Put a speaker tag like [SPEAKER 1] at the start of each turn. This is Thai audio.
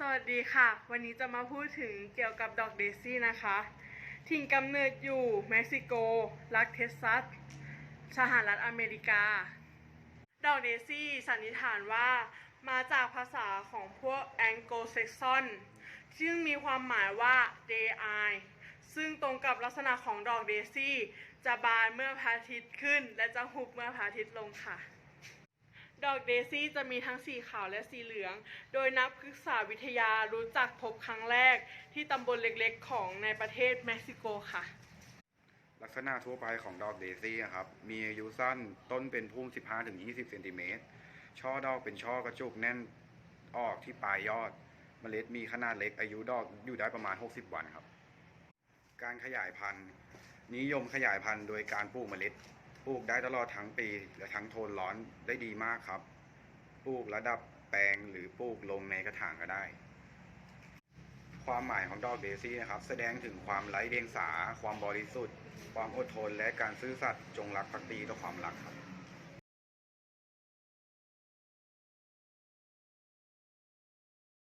[SPEAKER 1] สวัสดีค่ะ วันนี้จะมาพูดถึงเกี่ยวกับดอกเดซี่นะคะ ถิ่นกำเนิดอยู่เม็กซิโก รัฐเท็กซัส สหรัฐอเมริกา ดอกเดซี่สันนิษฐานว่ามาจากภาษาของพวกแองโกลเซกซอนซึ่งมีความหมายว่า day eye ซึ่งตรงกับลักษณะของดอกเดซี่ จะบานเมื่อพระอาทิตย์ขึ้น และจะหุบเมื่อพระอาทิตย์ลงค่ะ ดอกเดซี่จะมีทั้งสีขาวและสีเหลือง โดยนักศึกษาวิทยารู้จักพบครั้งแรกที่ตำบลเล็กๆ ของในประเทศเม็กซิโกค่ะ
[SPEAKER 2] ลักษณะทั่วไปของดอกเดซี่ครับ มีอายุสั้นต้นเป็นพุ่ม 15-20 เซนติเมตร ช่อดอกเป็นช่อกระจุกแน่นออกที่ปลายยอด เมล็ดมีขนาดเล็กอายุดอกอยู่ได้ประมาณ 60 วันครับ การขยายพันธุ์ นิยมขยายพันธุ์โดยการปลูกเมล็ด ปลูกได้ตลอดทั้งปีและทั้งโทนร้อนได้ดีมากครับ ปลูกระดับแปลงหรือปลูกลงในกระถางก็ได้ ความหมายของดอกเดซี่นะครับ แสดงถึงความไร้เดียงสา ความบริสุทธิ์ ความอดทนและการซื่อสัตย์จงรักภักดีต่อความรักครับ